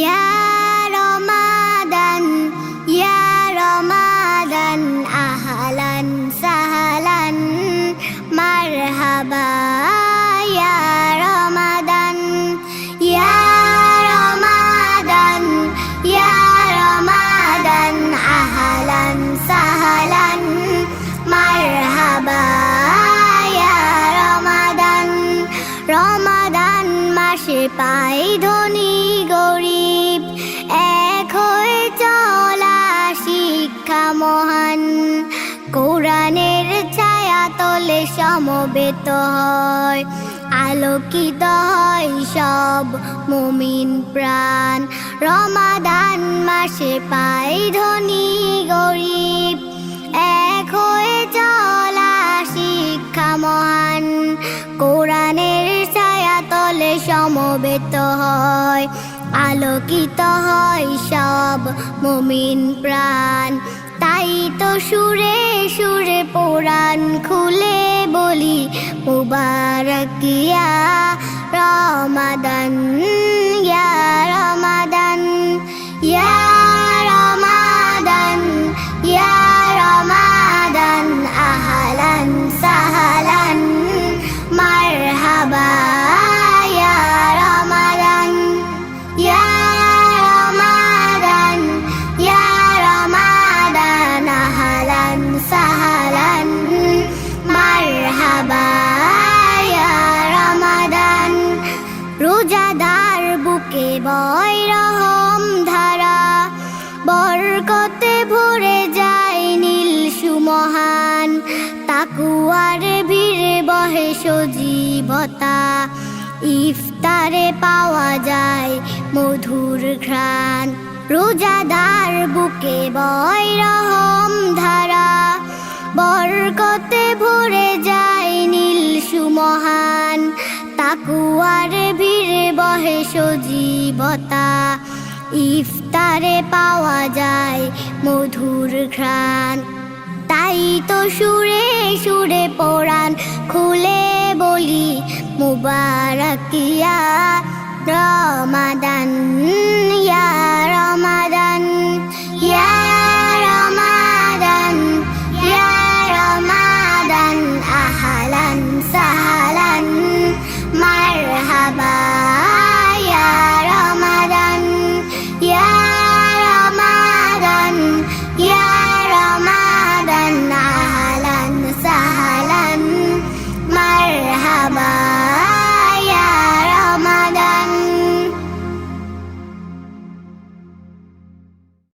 ইয়া রমাদান ইয়া রমাদান, আহালান সাহলান, মারহাবা, ইয়া রমাদান ইয়া রমাদান ইয়া রমাদান, আহলান সাহলান। পাই ধনী গরিব, এক হয়ে চলা শিক্ষা মহান। কোরআনের ছায়া তলে সমবেত হয়, আলোকিত হয় সব মুমিন প্রাণ। রমাদান মাসে পাই সমবেত হয়, আলোকিত হয় সব মুমিন প্রাণ। তাই তো সুরে সুরে পুরাণ খুলে বলি, মুবারকিয়া রমাদান, ইয়া রমাদান ইয়া রমাদান ইয়া রমাদান, আহলান সাহলান, মারহাবা। রোজাদার বুকে বয় রহম ধারা। বরকতে ভরে যায় নীল সুমহান। তাকুয়ার ভিড়ে বহে সজীবতা। ইফতারে পাওয়া যায় মধুর ঘ্রাণ। রোজাদার বুকে বয় রহম ধারা। বরকতে ভরে যায় নীল সুমহান। তাকুয়ার সজীবতা। ইফতারে পাওয়া যায় মধুর ঘ্রাণ। তাই তো সুরে সুরে পড়ান খুলে বলি মুবারকিয়া।